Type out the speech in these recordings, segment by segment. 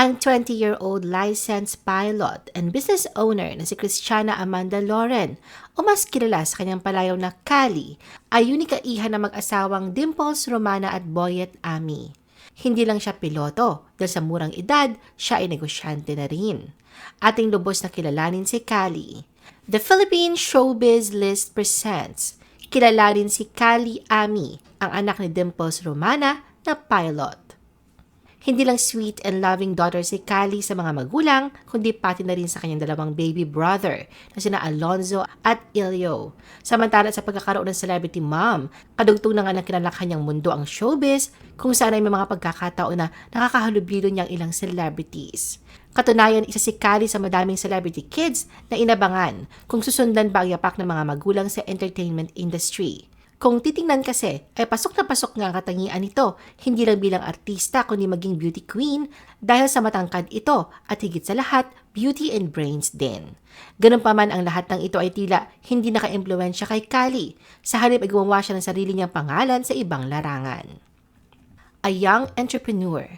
Ang 20-year-old licensed pilot and business owner na si Christiana Amanda Lauren o mas kilala sa kanyang palayaw na Kali ay unika iha na mag-asawang Dimples Romana at Boyet Ami. Hindi lang siya piloto dahil sa murang edad, siya ay negosyante na rin. Ating lubos na kilalanin si Kali. The Philippine Showbiz List presents kilalanin si Kali Ami, ang anak ni Dimples Romana na pilot. Hindi lang sweet and loving daughter si Kali sa mga magulang, kundi pati na rin sa kanyang dalawang baby brother na sina Alonzo at Ilyo. Samantala sa pagkakaroon ng celebrity mom, kadugtong na nga ng kinalakhan niyang mundo ang showbiz kung saan ay may mga pagkakataon na nakakahalubilo niyang ilang celebrities. Katunayan, isa si Kali sa madaming celebrity kids na inabangan kung susundan ba ang yapak ng mga magulang sa entertainment industry. Kung titingnan kasi, ay pasok na pasok nga ang katangian nito, hindi lang bilang artista kundi maging beauty queen dahil sa matangkad ito at higit sa lahat, beauty and brains din. Ganun pa man ang lahat ng ito ay tila hindi naka-impluensya kay Kali. Sa halip ay gumawa siya ng sarili niyang pangalan sa ibang larangan. A young entrepreneur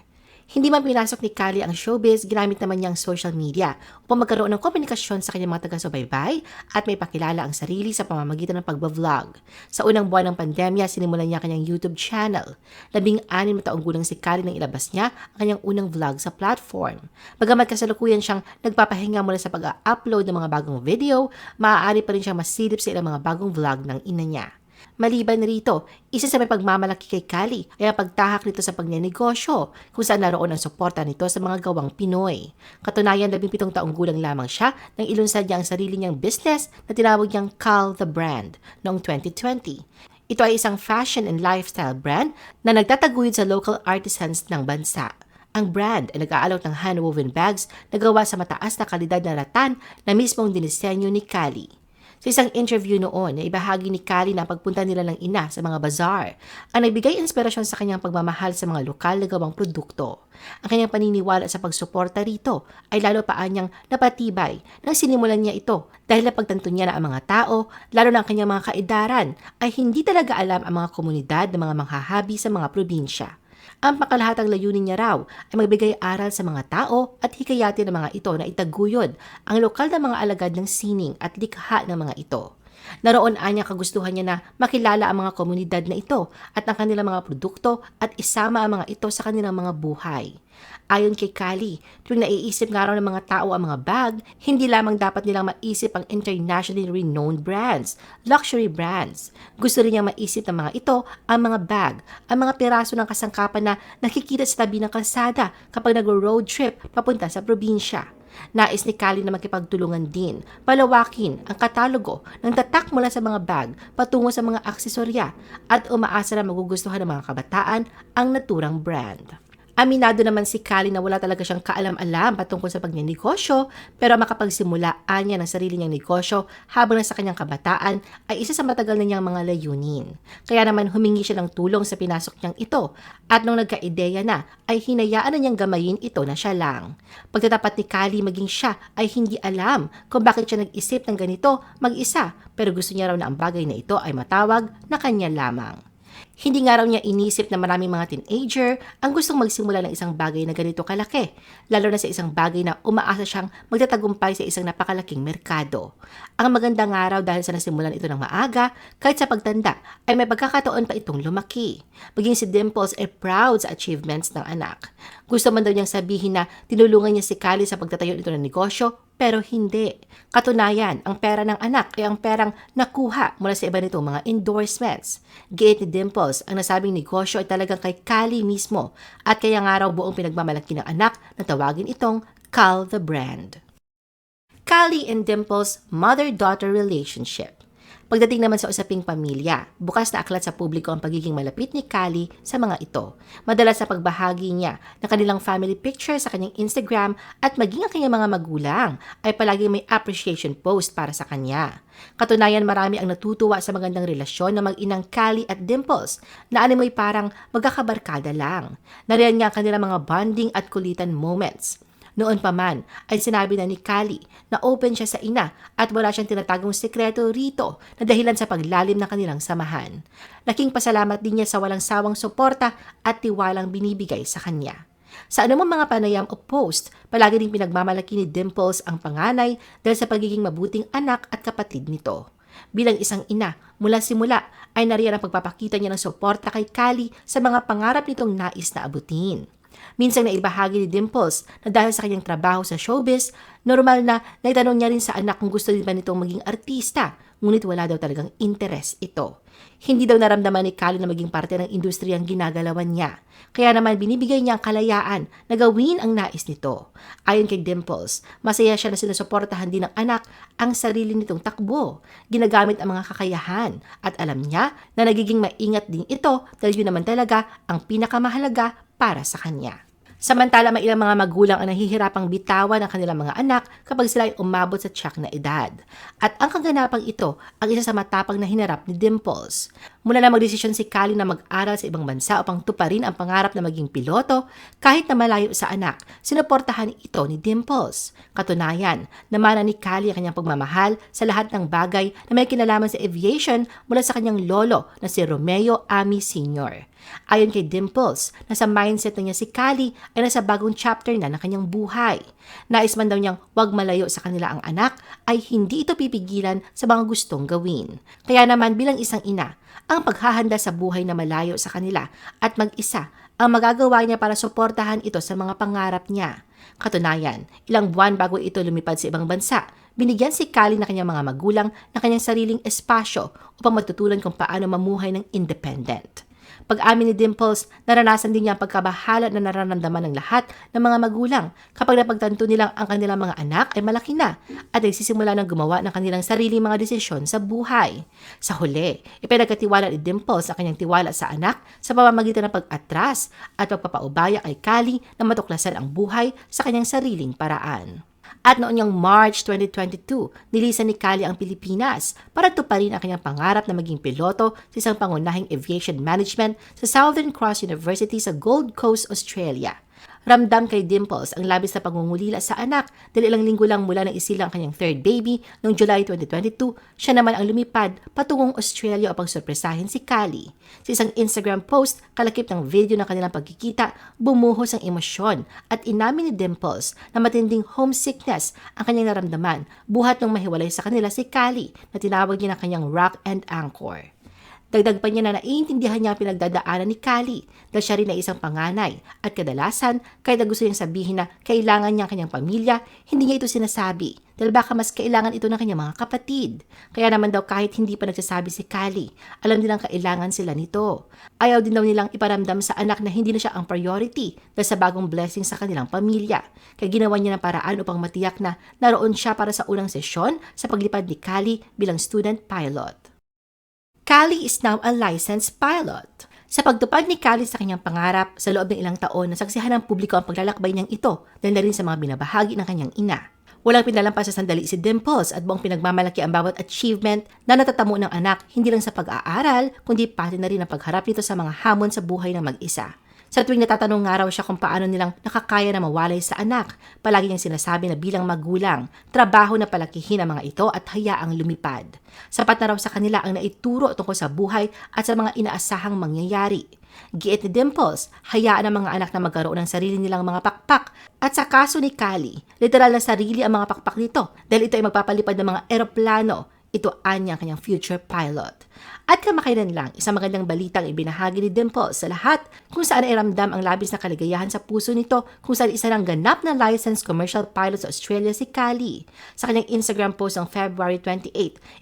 hindi man pinasok ni Kali ang showbiz, ginamit naman niya ang social media upang magkaroon ng komunikasyon sa kanyang mga taga-subaybay at may pakilala ang sarili sa pamamagitan ng pagbablog. Sa unang buwan ng pandemya, sinimulan niya kanyang YouTube channel. Labing anim na taong gulang si Kali nang ilabas niya ang kanyang unang vlog sa platform. Bagamat kasalukuyan siyang nagpapahinga mula sa pag-upload ng mga bagong video, maaari pa rin siyang masilip sa ilang mga bagong vlog ng ina niya. Maliban rito, isa sa may pagmamalaki kay Kali ay ang pagtahak nito sa pagnenegosyo kung saan naroon ang suporta nito sa mga gawang Pinoy. Katunayan, 17 taong gulang lamang siya nang ilunsad niya ang sarili niyang business na tinawag niyang Cal the Brand noong 2020. Ito ay isang fashion and lifestyle brand na nagtataguyod sa local artisans ng bansa. Ang brand ay nag-aalok ng hand-woven bags na gawa sa mataas na kalidad na ratan na mismong dinisenyo ni Kali. Sa isang interview noon, ibahagi ni Kali na pagpunta nila ng ina sa mga bazaar ang nagbigay inspirasyon sa kanyang pagmamahal sa mga lokal na gawang produkto. Ang kanyang paniniwala sa pagsuporta rito ay lalo pa anyang napatibay nang sinimulan niya ito dahil napagtanto niya na ang mga tao, lalo na ang kanyang mga kaedaran, ay hindi talaga alam ang mga komunidad ng mga manghahabi sa mga probinsya. Ang pakalahatang layunin niya raw ay magbigay aral sa mga tao at hikayatin ng mga ito na itaguyod ang lokal na mga alagad ng sining at likha ng mga ito. Naroon anya kagustuhan niya na makilala ang mga komunidad na ito at ang kanilang mga produkto at isama ang mga ito sa kanilang mga buhay. Ayon kay Kali, tuwing naiisip nga raw ng mga tao ang mga bag, hindi lamang dapat nilang maisip ang internationally renowned brands, luxury brands. Gusto rin niyang maisip ng mga ito ang mga bag, ang mga piraso ng kasangkapan na nakikita sa tabi ng kalsada kapag nag-road trip papunta sa probinsya. Nais ni Kali na makipagtulungan din, palawakin ang katalogo ng tatak mula sa mga bag patungo sa mga aksesorya at umaasa na magugustuhan ng mga kabataan ang naturang brand. Aminado naman si Kali na wala talaga siyang kaalam-alam patungkol sa pagnenegosyo pero makapagsimula niya ng sarili niyang negosyo habang nasa kanyang kabataan ay isa sa matagal na niyang mga layunin. Kaya naman humingi siya ng tulong sa pinasok niyang ito at nung nagka-ideya na ay hinayaan na niyang gamayin ito na siya lang. Pagtatapat ni Kali maging siya ay hindi alam kung bakit siya nag-isip ng ganito mag-isa pero gusto niya raw na ang bagay na ito ay matawag na kanya lamang. Hindi nga raw niya inisip na maraming mga teenager ang gustong magsimula ng isang bagay na ganito kalaki, lalo na sa isang bagay na umaasa siyang magtatagumpay sa isang napakalaking merkado. Ang maganda nga raw dahil sa nasimulan ito ng maaga, kahit sa pagtanda, ay may pagkakataon pa itong lumaki. Maging si Dimples ay proud sa achievements ng anak. Gusto man daw niyang sabihin na tinulungan niya si Kali sa pagtatayo nito ng negosyo, pero hindi. Katunayan, ang pera ng anak ay ang perang nakuha mula sa iba nitong mga endorsements. Giit ni Dimples, ang nasabing negosyo ay talagang kay Kali mismo at kaya nga raw buong pinagmamalaki ng anak na tawagin itong Cal the Brand. Kali and Dimples' mother-daughter relationship. Pagdating naman sa usaping pamilya, bukas na aklat sa publiko ang pagiging malapit ni Kali sa mga ito. Madalas sa pagbahagi niya ng kanilang family picture sa kanyang Instagram at maging ang kanyang mga magulang ay palagi may appreciation post para sa kanya. Katunayan marami ang natutuwa sa magandang relasyon ng mag-inang Kali at Dimples na animoy parang magkakabarkada lang. Nariyan nga ang kanilang mga bonding at kulitan moments. Noon pa man ay sinabi na ni Kali na open siya sa ina at wala siyang tinatagong sekreto rito na dahilan sa paglalim ng kanilang samahan. Laking pasalamat din niya sa walang sawang suporta at tiwalang binibigay sa kanya. Sa anumang mga panayam o post, palagi ding pinagmamalaki ni Dimples ang panganay dahil sa pagiging mabuting anak at kapatid nito. Bilang isang ina, mula simula ay nariyan ang pagpapakita niya ng suporta kay Kali sa mga pangarap nitong nais na abutin. Minsan na ibahagi ni Dimples na dahil sa kanyang trabaho sa showbiz, normal na naitanong niya rin sa anak kung gusto din ba nitong maging artista, ngunit wala daw talagang interes ito. Hindi daw naramdaman ni Kali na maging parte ng industriyang ginagalawan niya. Kaya naman binibigay niya ang kalayaan na gawin ang nais nito. Ayon kay Dimples, masaya siya na sinusuportahan din ng anak ang sarili nitong takbo. Ginagamit ang mga kakayahan at alam niya na nagiging maingat din ito dahil yun naman talaga ang pinakamahalaga para sa kanya. Samantala, may ilang mga magulang ang nahihirapang bitawan ng kanilang mga anak kapag sila ay umabot sa tiyak na edad. At ang kaganapang ito ang isa sa matapang na hinarap ni Dimples. Mula na magdesisyon si Kali na mag-aral sa ibang bansa upang tuparin ang pangarap na maging piloto, kahit na malayo sa anak, sinuportahan ito ni Dimples. Katunayan, namana ni Kali ang kanyang pagmamahal sa lahat ng bagay na may kinalaman sa aviation mula sa kanyang lolo na si Romeo Ami Sr. Ayon kay Dimples, nasa mindset na niya si Kali ay nasa bagong chapter na ng kanyang buhay. Nais man daw niyang wag malayo sa kanila ang anak ay hindi ito pipigilan sa mga gustong gawin. Kaya naman bilang isang ina, ang paghahanda sa buhay na malayo sa kanila at mag-isa ang magagawa niya para suportahan ito sa mga pangarap niya. Katunayan, ilang buwan bago ito lumipad sa ibang bansa, binigyan si Kali na kanyang mga magulang na kanyang sariling espasyo upang matutulan kung paano mamuhay ng independent. Pag-amin ni Dimples, naranasan din niya ang pagkabahala na nararamdaman ng lahat ng mga magulang kapag napagtanto nilang ang kanilang mga anak ay malaki na at nagsisimula ng gumawa ng kanilang sariling mga desisyon sa buhay. Sa huli, ipinagkatiwala ni Dimples ang kanyang tiwala sa anak sa pamamagitan ng pag-atras at pagpapaubaya kay Kali na matuklasan ang buhay sa kanyang sariling paraan. At noong niyang March 2022, nilisan ni Kali ang Pilipinas para tuparin ang kanyang pangarap na maging piloto sa isang pangunahing aviation management sa Southern Cross University sa Gold Coast, Australia. Ramdam kay Dimples ang labis na pangungulila sa anak dahil ilang linggo lang mula nang isilang kanyang third baby noong July 2022, siya naman ang lumipad patungong Australia upang sorpresahin si Kali. Sa isang Instagram post, kalakip ng video ng kanilang pagkikita, bumuhos ang emosyon at inamin ni Dimples na matinding homesickness ang kanyang naramdaman buhat nung mahiwalay sa kanila si Kali na tinawag niya na kanyang rock and anchor. Dagdag pa niya na naiintindihan niya ang pinagdadaanan ni Kali dahil siya rin ay isang panganay at kadalasan kahit na gusto niyang sabihin na kailangan niya ang kanyang pamilya, hindi niya ito sinasabi dahil baka mas kailangan ito ng kanyang mga kapatid. Kaya naman daw kahit hindi pa nagsasabi si Kali, alam nilang kailangan sila nito. Ayaw din daw nilang iparamdam sa anak na hindi na siya ang priority dahil sa bagong blessing sa kanilang pamilya. Kaya ginawa niya ng paraan upang matiyak na naroon siya para sa unang sesyon sa paglipad ni Kali bilang student pilot. Kali is now a licensed pilot. Sa pagtupad ni Kali sa kanyang pangarap, sa loob ng ilang taon, nasaksihan ng publiko ang paglalakbay niyang ito dahil na rin sa mga binabahagi ng kanyang ina. Walang pinalampas sa sandali si Dimples at buong pinagmamalaki ang bawat achievement na natatamo ng anak hindi lang sa pag-aaral, kundi pati na rin ang pagharap nito sa mga hamon sa buhay ng mag-isa. Sa tuwing natatanong nga raw siya kung paano nilang nakakaya na mawalay sa anak, palagi niyang sinasabi na bilang magulang, trabaho na palakihin ang mga ito at hayaang lumipad. Sapat na raw sa kanila ang naituro tungkol sa buhay at sa mga inaasahang mangyayari. Giit ni Dimples, hayaan ang mga anak na magkaroon ng sarili nilang mga pakpak. At sa kaso ni Kali, literal na sarili ang mga pakpak nito dahil ito ay magpapalipad ng mga eroplano ito anya ang kanyang future pilot. At kamakailan lang, isang magandang balitang ibinahagi ni Dimple sa lahat kung saan ay ramdam ang labis na kaligayahan sa puso nito kung saan isa ng ganap na licensed commercial pilot sa Australia si Kali. Sa kanyang Instagram post ng February 28,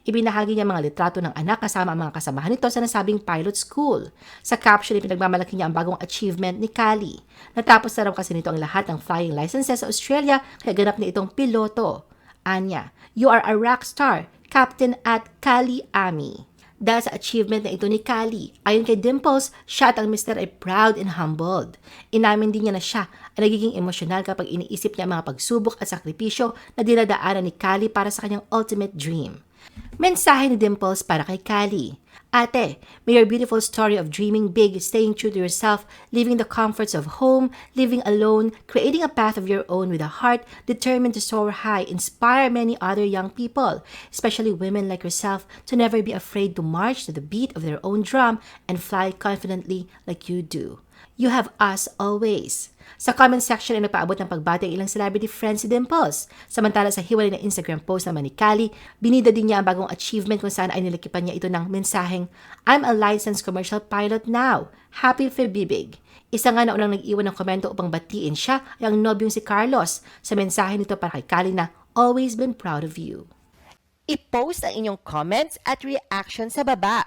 ibinahagi niya mga litrato ng anak kasama ang mga kasamahan nito sa nasabing pilot school. Sa caption, pinagmamalaki niya ang bagong achievement ni Kali. Natapos na raw kasi nito ang lahat ng flying licenses sa Australia kaya ganap na itong piloto. Anya, you are a rock star captain at Kali Ami. Dahil sa achievement na ito ni Kali, ayon kay Dimples, siya at ang mister ay proud and humbled. Inamin din niya na siya ay nagiging emosyonal kapag iniisip niya ang mga pagsubok at sakripisyo na dinadaanan ni Kali para sa kanyang ultimate dream. Mensahe ni Dimples para kay Kali. Ate, may your beautiful story of dreaming big, staying true to yourself, leaving the comforts of home, living alone, creating a path of your own with a heart determined to soar high, inspire many other young people, especially women like yourself, to never be afraid to march to the beat of their own drum and fly confidently like you do. You have us always. Sa comment section ay nagpaabot ng pagbati ang ilang celebrity friends si Dimples. Samantala sa hiwalay na Instagram post naman ni Kali, binida din niya ang bagong achievement kung saan ay nilikipan niya ito ng mensaheng, I'm a licensed commercial pilot now. Happy Febibig. Isa nga na unang nag-iwan ng komento upang batiin siya ay ang nobyong si Carlos. Sa mensahe nito para kay Kali na, always been proud of you. I-post ang inyong comments at reaction sa baba.